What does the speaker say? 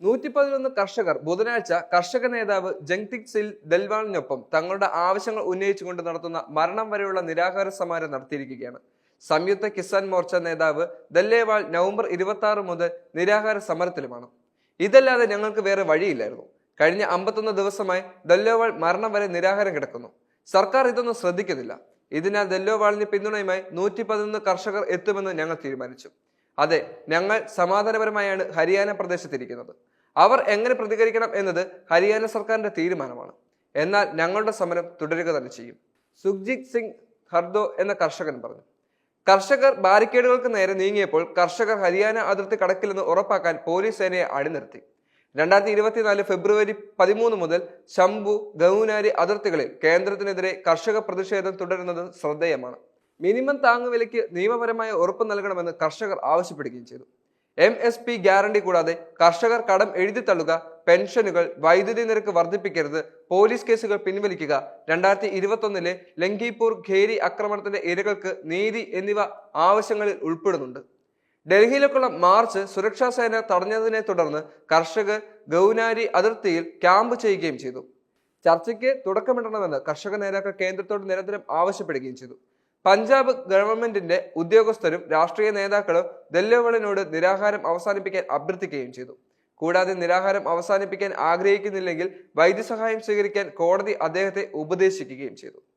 നൂറ്റി പതിനൊന്ന് കർഷകർ ബുധനാഴ്ച കർഷക നേതാവ് ജങ്തിക് സിൽ ദൽവാളിനൊപ്പം തങ്ങളുടെ ആവശ്യങ്ങൾ ഉന്നയിച്ചുകൊണ്ട് നടത്തുന്ന മരണം വരെയുള്ള നിരാഹാര സമരം നടത്തിയിരിക്കുകയാണ്. സംയുക്ത കിസാൻ മോർച്ച നേതാവ് ദല്ലേവാൾ നവംബർ ഇരുപത്തി ആറ് മുതൽ നിരാഹാര സമരത്തിലുമാണ്. ഇതല്ലാതെ ഞങ്ങൾക്ക് വേറെ വഴിയില്ലായിരുന്നു. കഴിഞ്ഞ അമ്പത്തൊന്ന് ദിവസമായി ദല്ലോവാൾ മരണം വരെ നിരാഹാരം കിടക്കുന്നു. സർക്കാർ ഇതൊന്നും ശ്രദ്ധിക്കുന്നില്ല. ഇതിനാൽ ദല്ലോവാളിന് പിന്തുണയുമായി നൂറ്റി പതിനൊന്ന് കർഷകർ എത്തുമെന്ന് ഞങ്ങൾ തീരുമാനിച്ചു. അതെ ഞങ്ങൾ സമാധാനപരമായാണ് ഹരിയാന പ്രദേശത്തിരിക്കുന്നത്. അവർ എങ്ങനെ പ്രതികരിക്കണം എന്നത് ഹരിയാന സർക്കാരിന്റെ തീരുമാനമാണ്. എന്നാൽ ഞങ്ങളുടെ സമരം തുടരുക തന്നെ ചെയ്യും. സുഖ്ജിത് സിംഗ് ഹർദോ എന്ന കർഷകൻ പറഞ്ഞു. കർഷകർ ബാരിക്കേഡുകൾക്ക് നേരെ നീങ്ങിയപ്പോൾ കർഷകർ ഹരിയാന അതിർത്തി കടക്കില്ലെന്ന് ഉറപ്പാക്കാൻ പോലീസ് സേനയെ അണിനിർത്തി രണ്ടായിരത്തി ഇരുപത്തിനാല് ഫെബ്രുവരി പതിമൂന്ന് മുതൽ ശംഭു ഗൗനാരി അതിർത്തികളിൽ കേന്ദ്രത്തിനെതിരെ കർഷക പ്രതിഷേധം തുടരുന്നത് ശ്രദ്ധേയമാണ്. മിനിമം താങ്ങുവിലയ്ക്ക് നിയമപരമായ ഉറപ്പ് നൽകണമെന്ന് കർഷകർ ആവശ്യപ്പെടുകയും ചെയ്തു. എം എസ് പി ഗ്യാരണ്ടി കൂടാതെ കർഷകർ കടം എഴുതി തള്ളുക പെൻഷനുകൾ വൈദ്യുതി നിരക്ക് വർദ്ധിപ്പിക്കരുത് പോലീസ് കേസുകൾ പിൻവലിക്കുക രണ്ടായിരത്തി ഇരുപത്തൊന്നിലെ ലങ്കിപൂർ ഖേരി ആക്രമണത്തിന്റെ ഇരകൾക്ക് നീതി എന്നിവ ആവശ്യങ്ങളിൽ ഉൾപ്പെടുന്നുണ്ട്. ഡൽഹിയിലേക്കുള്ള മാർച്ച് സുരക്ഷാ സേന തടഞ്ഞതിനെ തുടർന്ന് കർഷകർ ഗൗനാരി അതിർത്തിയിൽ ക്യാമ്പ് ചെയ്യുകയും ചെയ്തു. ചർച്ചയ്ക്ക് തുടക്കമിടണമെന്ന് കർഷക നേതാക്കൾ കേന്ദ്രത്തോട് നിരന്തരം ആവശ്യപ്പെടുകയും ചെയ്തു. പഞ്ചാബ് ഗവൺമെന്റിന്റെ ഉദ്യോഗസ്ഥരും രാഷ്ട്രീയ നേതാക്കളും ദല്ലോവളിനോട് നിരാഹാരം അവസാനിപ്പിക്കാൻ അഭ്യർത്ഥിക്കുകയും ചെയ്തു. കൂടാതെ നിരാഹാരം അവസാനിപ്പിക്കാൻ ആഗ്രഹിക്കുന്നില്ലെങ്കിൽ വൈദ്യസഹായം സ്വീകരിക്കാൻ കോടതി അദ്ദേഹത്തെ ഉപദേശിക്കുകയും ചെയ്തു.